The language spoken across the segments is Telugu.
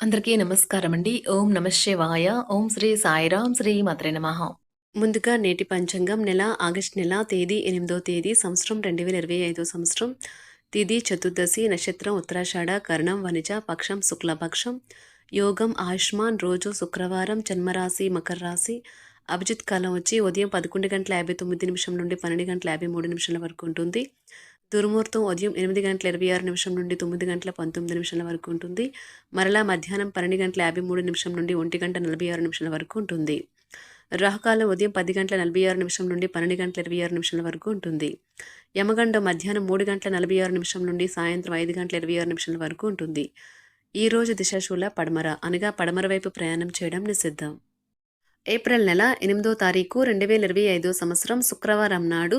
అందరికీ నమస్కారం అండి ఓం నమశివాయ ఓం శ్రీ సాయిరాం శ్రీ మాత్రే నమ. ముందుగా నేటి పంచాంగం నెల ఆగస్ట్ నెల తేదీ ఎనిమిదో తేదీ సంవత్సరం రెండు వేల ఇరవై ఐదో సంవత్సరం. తిథి చతుర్దశి నక్షత్రం ఉత్తరాషాఢ కర్ణం వనిజ పక్షం శుక్లపక్షం. యోగం ఆయుష్మాన్ రోజు శుక్రవారం జన్మరాశి మకర రాశి. అభిజిత్ కాలం వచ్చి ఉదయం పదకొండు గంటల యాభై తొమ్మిది నిమిషం నుండి పన్నెండు గంటల యాభై మూడు నిమిషాల వరకు ఉంటుంది. దుర్ముహూర్తం ఉదయం ఎనిమిది గంటల ఇరవై ఆరు నిమిషం నుండి తొమ్మిది గంటల పంతొమ్మిది నిమిషాల వరకు ఉంటుంది. మరలా మధ్యాహ్నం పన్నెండు గంటల యాభై మూడు నిమిషం నుండి ఒంటి గంట నలభై ఆరు నిమిషాల వరకు ఉంటుంది. రాహుకాలం ఉదయం పది గంటల నలభై ఆరు నిమిషం నుండి పన్నెండు గంటల ఇరవై ఆరు నిమిషాల వరకు ఉంటుంది. యమగండం మధ్యాహ్నం మూడు గంటల నలభై ఆరు నిమిషం నుండి సాయంత్రం ఐదు గంటల ఇరవై ఆరు నిమిషాల వరకు ఉంటుంది. ఈ రోజు దిశాశూల పడమర అనగా పడమర వైపు ప్రయాణం చేయడం నిషిద్ధం. ఏప్రిల్ నెల ఎనిమిదో తారీఖు రెండు వేల ఇరవై ఐదో సంవత్సరం శుక్రవారం నాడు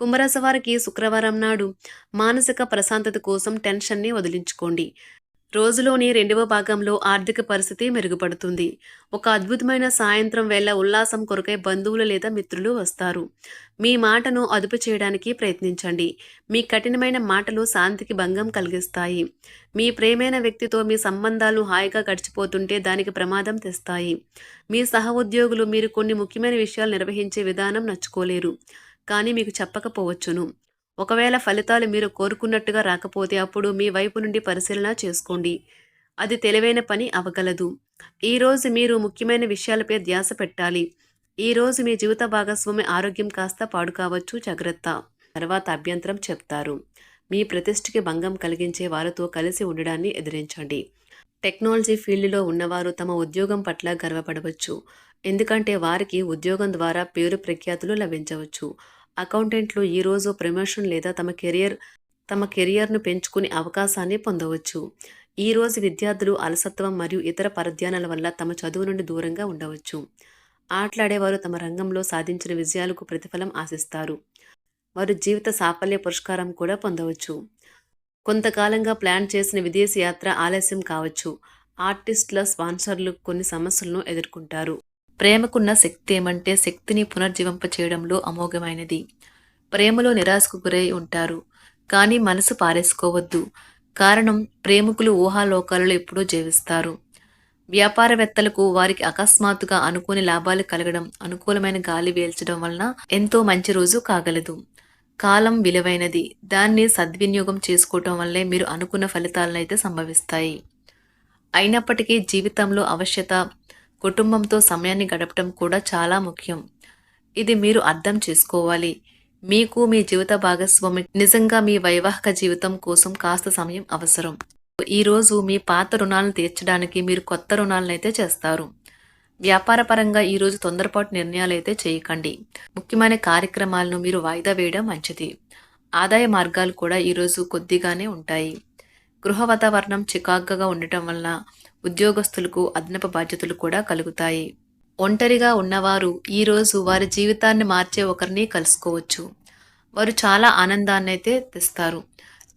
కుంభరాశి వారికి శుక్రవారం నాడు మానసిక ప్రశాంతత కోసం టెన్షన్ని వదిలించుకోండి. రోజులోని రెండవ భాగంలో ఆర్థిక పరిస్థితి మెరుగుపడుతుంది. ఒక అద్భుతమైన సాయంత్రం వేళ ఉల్లాసం కొరకై బంధువులు లేదా మిత్రులు వస్తారు. మీ మాటను అదుపు చేయడానికి ప్రయత్నించండి. మీ కఠినమైన మాటలు శాంతికి భంగం కలిగిస్తాయి. మీ ప్రేమైన వ్యక్తితో మీ సంబంధాలు హాయిగా గడిచిపోతుంటే దానికి ప్రమాదం తెస్తాయి. మీ సహ ఉద్యోగులు మీరు కొన్ని ముఖ్యమైన విషయాలు నిర్వహించే విధానం నచ్చుకోలేరు. కానీ మీకు చెప్పకపోవచ్చును. ఒకవేళ ఫలితాలు మీరు కోరుకున్నట్టుగా రాకపోతే అప్పుడు మీ వైపు నుండి పరిశీలన చేసుకోండి. అది తెలివైన పని అవగలదు. ఈరోజు మీరు ముఖ్యమైన విషయాలపై ధ్యాస పెట్టాలి. ఈరోజు మీ జీవిత భాగస్వామి ఆరోగ్యం కాస్త పాడు కావచ్చు జాగ్రత్త. తర్వాత అభ్యంతరం చెప్తారు. మీ ప్రతిష్టకి భంగం కలిగించే వారితో కలిసి ఉండడాన్ని ఎదిరించండి. టెక్నాలజీ ఫీల్డ్లో ఉన్నవారు తమ ఉద్యోగం పట్ల గర్వపడవచ్చు. ఎందుకంటే వారికి ఉద్యోగం ద్వారా పేరు ప్రఖ్యాతులు లభించవచ్చు. అకౌంటెంట్లు ఈరోజు ప్రమోషన్ లేదా తమ కెరియర్ తమ కెరియర్ను పెంచుకునే అవకాశాన్ని పొందవచ్చు. ఈరోజు విద్యార్థులు అలసత్వం మరియు ఇతర పరధ్యానాల వల్ల తమ చదువు నుండి దూరంగా ఉండవచ్చు. ఆటలాడేవారు తమ రంగంలో సాధించిన విజయాలకు ప్రతిఫలం ఆశిస్తారు. వారు జీవిత సాఫల్య పురస్కారం కూడా పొందవచ్చు. కొంతకాలంగా ప్లాన్ చేసిన విదేశీ యాత్ర ఆలస్యం కావచ్చు. ఆర్టిస్టుల స్పాన్సర్లు కొన్ని సమస్యలను ఎదుర్కొంటారు. ప్రేమకున్న శక్తి ఏమంటే శక్తిని పునర్జీవింప చేయడంలో అమోఘమైనది. ప్రేమలో నిరాశకు గురై ఉంటారు. కానీ మనసు పారేసుకోవద్దు. కారణం ప్రేమికులు ఊహాలోకాలలో ఎప్పుడూ జీవిస్తారు. వ్యాపారవేత్తలకు వారికి అకస్మాత్తుగా అనుకోని లాభాలు కలగడం అనుకూలమైన గాలి వేల్చడం వలన ఎంతో మంచి రోజు కాగలదు. కాలం విలువైనది. దాన్ని సద్వినియోగం చేసుకోవటం వల్లే మీరు అనుకున్న ఫలితాలనైతే సంభవిస్తాయి. అయినప్పటికీ జీవితంలో అవశ్యత కుటుంబంతో సమయాన్ని గడపటం కూడా చాలా ముఖ్యం. ఇది మీరు అర్థం చేసుకోవాలి. మీకు మీ జీవిత భాగస్వామి నిజంగా మీ వైవాహిక జీవితం కోసం కాస్త సమయం అవసరం. ఈరోజు మీ పాత రుణాలను తీర్చడానికి మీరు కొత్త రుణాలను అయితే చేస్తారు. వ్యాపారపరంగా ఈరోజు తొందరపాటు నిర్ణయాలు అయితే చేయకండి. ముఖ్యమైన కార్యక్రమాలను మీరు వాయిదా వేయడం మంచిది. ఆదాయ మార్గాలు కూడా ఈరోజు కొద్దిగానే ఉంటాయి. గృహ వాతావరణం చికాగ్గా ఉండటం వలన ఉద్యోగస్తులకు అదనపు బాధ్యతలు కూడా కలుగుతాయి. ఒంటరిగా ఉన్నవారు ఈరోజు వారి జీవితాన్ని మార్చే ఒకరిని కలుసుకోవచ్చు. వారు చాలా ఆనందాన్ని అయితే తెస్తారు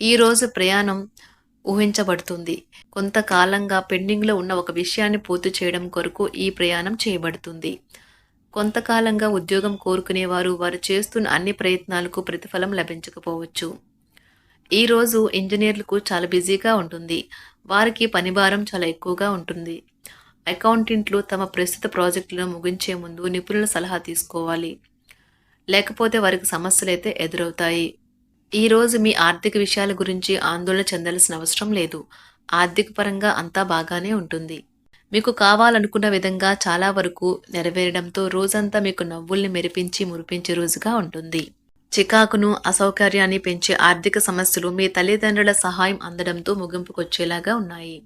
ఈరోజు ప్రయాణం ఊహించబడుతుంది. కొంతకాలంగా పెండింగ్లో ఉన్న ఒక విషయాన్ని పూర్తి చేయడం కొరకు ఈ ప్రయాణం చేయబడుతుంది. కొంతకాలంగా ఉద్యోగం కోరుకునేవారు వారు చేస్తున్న అన్ని ప్రయత్నాలకు ప్రతిఫలం లభించకపోవచ్చు. ఈరోజు ఇంజనీర్లకు చాలా బిజీగా ఉంటుంది. వారికి పనిభారం చాలా ఎక్కువగా ఉంటుంది. అకౌంటెంట్లు తమ ప్రస్తుత ప్రాజెక్టులను ముగించే ముందు నిపుణుల సలహా తీసుకోవాలి. లేకపోతే వారికి సమస్యలు అయితే ఎదురవుతాయి ఈరోజు మీ ఆర్థిక విషయాల గురించి ఆందోళన చెందాల్సిన అవసరం లేదు. ఆర్థిక పరంగా అంతా బాగానే ఉంటుంది. మీకు కావాలనుకున్న విధంగా చాలా వరకు నెరవేరడంతో రోజంతా మీకు నవ్వుల్ని మెరిపించి మురిపించే రోజుగా ఉంటుంది. చికాకును అసౌకర్యాన్ని పెంచే ఆర్థిక సమస్యలు మీ తల్లిదండ్రుల సహాయం అందడంతో ముగింపుకొచ్చేలాగా ఉన్నాయి.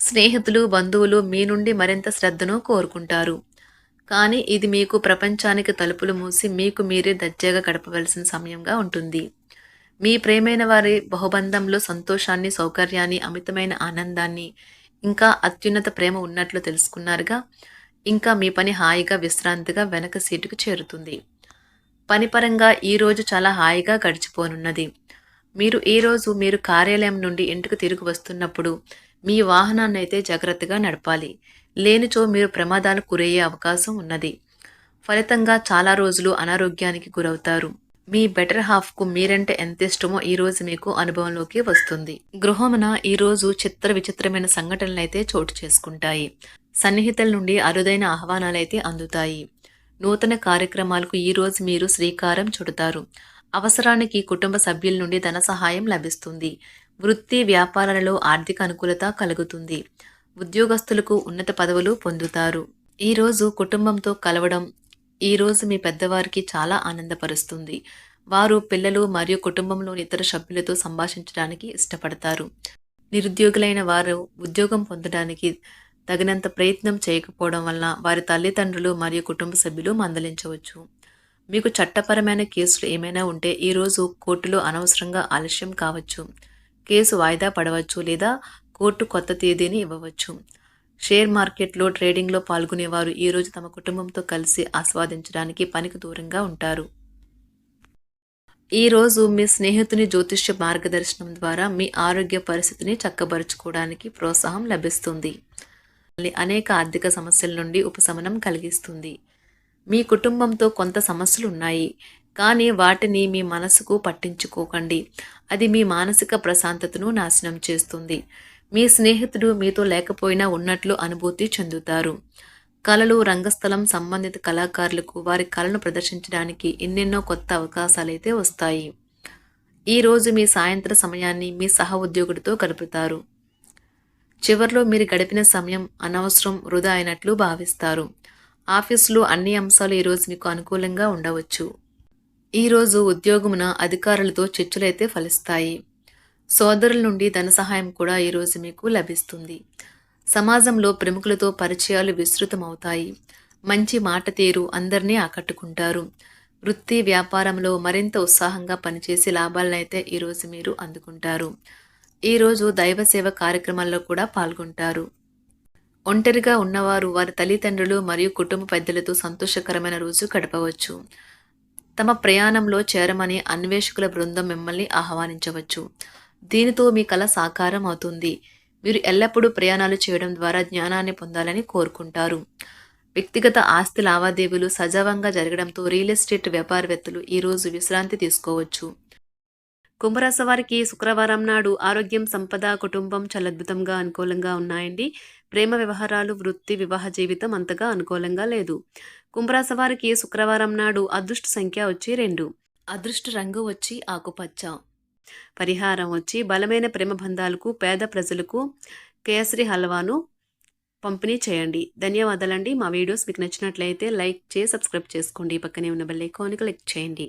స్నేహితులు బంధువులు మీ నుండి మరింత శ్రద్ధను కోరుకుంటారు. కానీ ఇది మీకు ప్రపంచానికి తలుపులు మూసి మీకు మీరే దర్జాగా గడపవలసిన సమయంగా ఉంటుంది. మీ ప్రేమైన వారి బహుబంధంలో సంతోషాన్ని సౌకర్యాన్ని అమితమైన ఆనందాన్ని ఇంకా అత్యున్నత ప్రేమ ఉన్నట్లు తెలుసుకున్నారుగా ఇంకా మీ పని హాయిగా విశ్రాంతిగా వెనక సీటుకు చేరుతుంది. పనిపరంగా ఈరోజు చాలా హాయిగా గడిచిపోనున్నది. మీరు ఈ రోజు మీరు కార్యాలయం నుండి ఇంటికి తిరిగి వస్తున్నప్పుడు మీ వాహనాన్ని అయితే జాగ్రత్తగా నడపాలి. లేనిచో మీరు ప్రమాదాలు గురయ్యే అవకాశం ఉన్నది. ఫలితంగా చాలా రోజులు అనారోగ్యానికి గురవుతారు. మీ బెటర్ హాఫ్కు మీరంటే ఎంత ఇష్టమో ఈ రోజు మీకు అనుభవంలోకి వస్తుంది. గృహమున ఈ రోజు చిత్ర విచిత్రమైన సంఘటనలు అయితే చోటు చేసుకుంటాయి. సన్నిహితుల నుండి అరుదైన ఆహ్వానాలైతే అందుతాయి. నూతన కార్యక్రమాలకు ఈ రోజు మీరు శ్రీకారం చుడతారు. అవసరానికి కుటుంబ సభ్యుల నుండి ధన సహాయం లభిస్తుంది. వృత్తి వ్యాపారాలలో ఆర్థిక అనుకూలత కలుగుతుంది. ఉద్యోగస్తులకు ఉన్నత పదవులు పొందుతారు. ఈరోజు కుటుంబంతో కలవడం ఈ రోజు మీ పెద్దవారికి చాలా ఆనందపరుస్తుంది. వారు పిల్లలు మరియు కుటుంబంలోని ఇతర సభ్యులతో సంభాషించడానికి ఇష్టపడతారు. నిరుద్యోగులైన వారు ఉద్యోగం పొందడానికి తగినంత ప్రయత్నం చేయకపోవడం వలన వారి తల్లిదండ్రులు మరియు కుటుంబ సభ్యులు మందలించవచ్చు. మీకు చట్టపరమైన కేసులు ఏమైనా ఉంటే ఈరోజు కోర్టులో అనవసరంగా ఆలస్యం కావచ్చు. కేసు వాయిదా పడవచ్చు లేదా కోర్టు కొత్త తేదీని ఇవ్వవచ్చు. షేర్ మార్కెట్లో ట్రేడింగ్లో పాల్గొనేవారు ఈరోజు తమ కుటుంబంతో కలిసి ఆస్వాదించడానికి పనికి దూరంగా ఉంటారు. ఈరోజు మీ స్నేహితుని జ్యోతిష్య మార్గదర్శనం ద్వారా మీ ఆరోగ్య పరిస్థితిని చక్కబరుచుకోవడానికి ప్రోత్సాహం లభిస్తుంది. అనేక ఆర్థిక సమస్యల నుండి ఉపశమనం కలిగిస్తుంది. మీ కుటుంబంతో కొంత సమస్యలు ఉన్నాయి కానీ వాటిని మీ మనసుకు పట్టించుకోకండి. అది మీ మానసిక ప్రశాంతతను నాశనం చేస్తుంది. మీ స్నేహితుడు మీతో లేకపోయినా ఉన్నట్లు అనుభూతి చెందుతారు. కళలు రంగస్థలం సంబంధిత కళాకారులకు వారి కళను ప్రదర్శించడానికి ఎన్నెన్నో కొత్త అవకాశాలైతే వస్తాయి. ఈరోజు మీ సాయంత్ర సమయాన్ని మీ సహ ఉద్యోగుడితో గడుపుతారు. చివర్లో మీరు గడిపిన సమయం అనవసరం వృధా అయినట్లు భావిస్తారు. ఆఫీసులో అన్ని అంశాలు ఈరోజు మీకు అనుకూలంగా ఉండవచ్చు. ఈరోజు ఉద్యోగమున అధికారులతో చర్చలైతే ఫలిస్తాయి. సోదరుల నుండి ధన సహాయం కూడా ఈరోజు మీకు లభిస్తుంది. సమాజంలో ప్రముఖులతో పరిచయాలు విస్తృతమవుతాయి. మంచి మాట తీరు అందరినీ ఆకట్టుకుంటారు. వృత్తి వ్యాపారంలో మరింత ఉత్సాహంగా పనిచేసి లాభాలనైతే ఈరోజు మీరు అందుకుంటారు. ఈరోజు దైవ సేవ కార్యక్రమాల్లో కూడా పాల్గొంటారు. ఒంటరిగా ఉన్నవారు వారి తల్లిదండ్రులు మరియు కుటుంబ పెద్దలతో సంతోషకరమైన రోజు గడపవచ్చు. తమ ప్రయాణంలో చేరమని అన్వేషకుల బృందం మిమ్మల్ని ఆహ్వానించవచ్చు. దీనితో మీ కళ సాకారం అవుతుంది. మీరు ఎల్లప్పుడూ ప్రయాణాలు చేయడం ద్వారా జ్ఞానాన్ని పొందాలని కోరుకుంటారు. వ్యక్తిగత ఆస్తి లావాదేవీలు సజావంగా జరగడంతో రియల్ ఎస్టేట్ వ్యాపారవేత్తలు ఈరోజు విశ్రాంతి తీసుకోవచ్చు. కుంభరాశి వారికి శుక్రవారం నాడు ఆరోగ్యం సంపద కుటుంబం చాలా అద్భుతంగా అనుకూలంగా ఉన్నాయండి. ప్రేమ వ్యవహారాలు వృత్తి వివాహ జీవితం అంతగా అనుకూలంగా లేదు. కుంభరాశి వారికి శుక్రవారం నాడు అదృష్ట సంఖ్య వచ్చి రెండు. అదృష్ట రంగు వచ్చి ఆకుపచ్చ. పరిహారం వచ్చి బలమైన ప్రేమ బంధాలకు పేద ప్రజలకు కేసరి హల్వాను పంపిణీ చేయండి. ధన్యవాదాలండి. మా వీడియోస్ మీకు నచ్చినట్లయితే లైక్ చేసి సబ్స్క్రైబ్ చేసుకోండి. పక్కనే ఉన్న బెల్ ఐకాన్ క్లిక్ చేయండి.